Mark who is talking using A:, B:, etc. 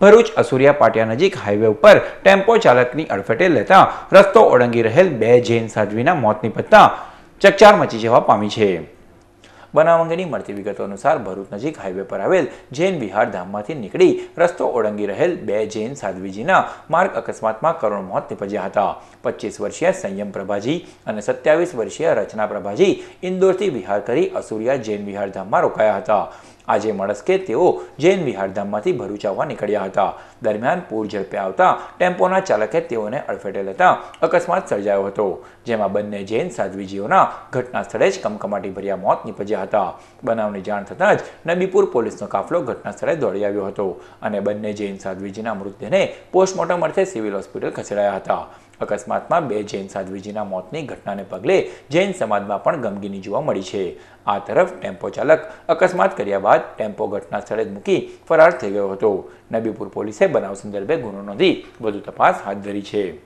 A: ભરૂચ અસુરિયા પાટિયા નજીક હાઈવે ઉપર ટેમ્પો ચાલકની અડફેટે લેતા રસ્તો ઓળંગી રહેલ બે જૈન સાધ્વીના મોત નિપજતા ચકચાર મચી જવા પામી છે. બનાવ અંગેની મળતી વિગતો અનુસાર ભરૂચ નજીક હાઈવે પર આવેલ જૈન વિહાર ધામમાંથી નીકળી રસ્તો ઓળંગી રહેલ બે જૈન સાધ્વીજીના માર્ગ અકસ્માતમાં કરુણ મોત નિપજ્યા હતા. પચીસ વર્ષીય સંયમ પ્રભાજી અને સત્યાવીસ વર્ષીય રચના પ્રભાજી ઇન્દોરથી વિહાર કરી અસુરિયા જૈન વિહાર ધામમાં રોકાયા હતા. આજે મળસ્કે તેઓ જૈન વિહારધામમાંથી ભરૂચ આવવા નીકળ્યા હતા. દરમિયાન પૂર ઝડપે આવતા ટેમ્પોના ચાલકે તેઓને અડફેટે લેતા અકસ્માત સર્જાયો હતો, જેમાં બંને જૈન સાધ્વીજીઓના ઘટના સ્થળે જ કમકમાટી ભર્યા મોત નીપજ્યા હતા. બનાવની જાણ થતાં જ નબીપુર પોલીસનો કાફલો ઘટના સ્થળે દોડી આવ્યો હતો અને બંને જૈન સાધ્વીજીના મૃતદેહને પોસ્ટમોર્ટમ અર્થે સિવિલ હોસ્પિટલ ખસેડાયા હતા. અકસ્માતમાં બે જૈન સાધ્વીજીના મોતની ઘટનાને પગલે જૈન સમાજમાં પણ ગમગીની જોવા મળી છે. આ તરફ ટેમ્પો ચાલક અકસ્માત કર્યા બાદ ટેમ્પો ઘટના સ્થળે જ મૂકી ફરાર થઈ ગયો હતો. નબીપુર પોલીસે બનાવ સંદર્ભે ગુનો નોંધી વધુ તપાસ હાથ ધરી છે.